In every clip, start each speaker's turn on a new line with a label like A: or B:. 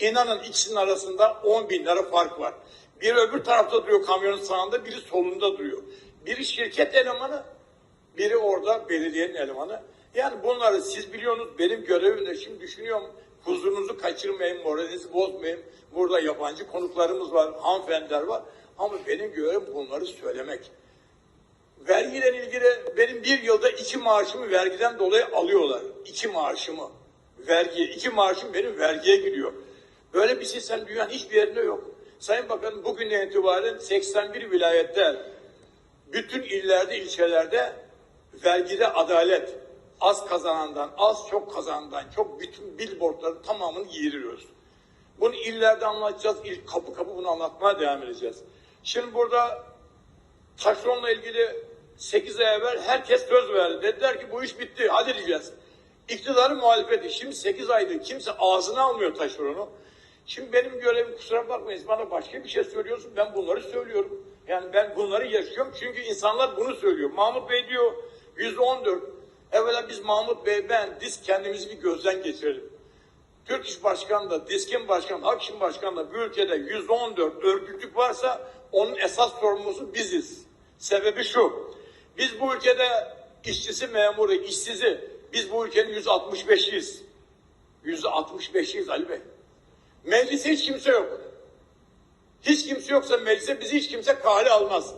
A: İnanın ikisinin arasında 10 bin lira fark var. Biri öbür tarafta duruyor kamyonun sağında, biri solunda duruyor. Biri şirket elemanı, biri orada belediyenin elemanı. Yani bunları siz biliyorsunuz benim görevim de şimdi düşünüyorum huzurunuzu kaçırmayın, moralinizi bozmayın. Burada yabancı konuklarımız var, hanımefendiler var. Ama benim görevim bunları söylemek. Vergiyle ilgili benim bir yılda iki maaşımı vergiden dolayı alıyorlar. İki maaşımı. Vergi, iki maaşım benim vergiye gidiyor. Böyle bir sistem dünyanın hiçbir yerinde yok. Sayın Bakanım bugünden itibaren 81 vilayette bütün illerde, ilçelerde vergide adalet. Az kazanandan, az çok kazanandan çok bütün billboardların tamamını giydiriyoruz. Bunu illerde anlatacağız. İl, kapı kapı bunu anlatmaya devam edeceğiz. Şimdi burada taşeronla ilgili 8 ay evvel herkes söz verdi. Dediler ki bu iş bitti. Hadi diyeceğiz. İktidarın muhalefeti. Şimdi 8 aydır kimse ağzına almıyor taşeronu. Şimdi benim görevim kusura bakmayın bana başka bir şey söylüyorsun. Ben bunları söylüyorum. Yani ben bunları yaşıyorum. Çünkü insanlar bunu söylüyor. Mahmut Bey diyor yüzde on dört. Evvela biz Mahmut Bey ben biz kendimizi bir gözden geçirelim. Türk İş Başkanı da, Diskin Başkanı, Hakşin Başkanı da bu ülkede 114 örgütlük varsa onun esas sorumlusu biziz. Sebebi şu, biz bu ülkede işçisi, memuru, işsizi, biz bu ülkenin 165'iyiz. 165'iyiz Ali Bey. Meclise hiç kimse yok. Hiç kimse yoksa meclise bizi hiç kimse kale almaz.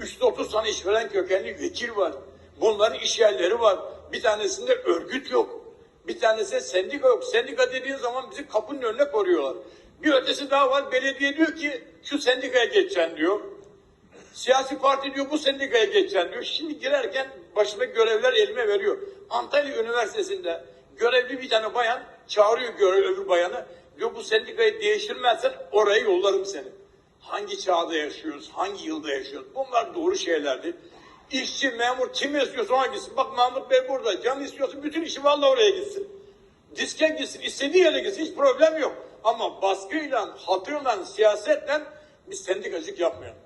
A: 330 tane işveren kökenli vekil var. Bunların iş yerleri var. Bir tanesinde örgüt yok. Bir tanesinde sendika yok. Sendika dediğin zaman bizi kapının önüne koruyorlar. Bir ötesi daha var. Belediye diyor ki şu sendikaya geçeceksin diyor. Siyasi parti diyor bu sendikaya geçeceksin diyor. Şimdi girerken başıma görevler elime veriyor. Antalya Üniversitesi'nde görevli bir tane bayan çağırıyor görev öbür bayanı. Diyor bu sendikayı değiştirmezsen oraya yollarım seni. Hangi çağda yaşıyoruz, hangi yılda yaşıyoruz? Bunlar doğru şeyler değil. İşçi, memur kim istiyorsa ona gitsin. Bak Mahmut Bey burada. Can istiyorsa bütün işi vallahi oraya gitsin. Diske gitsin, istediği yere gitsin. Hiç problem yok. Ama baskıyla, hatırla, siyasetle biz sendikacılık yapmayalım.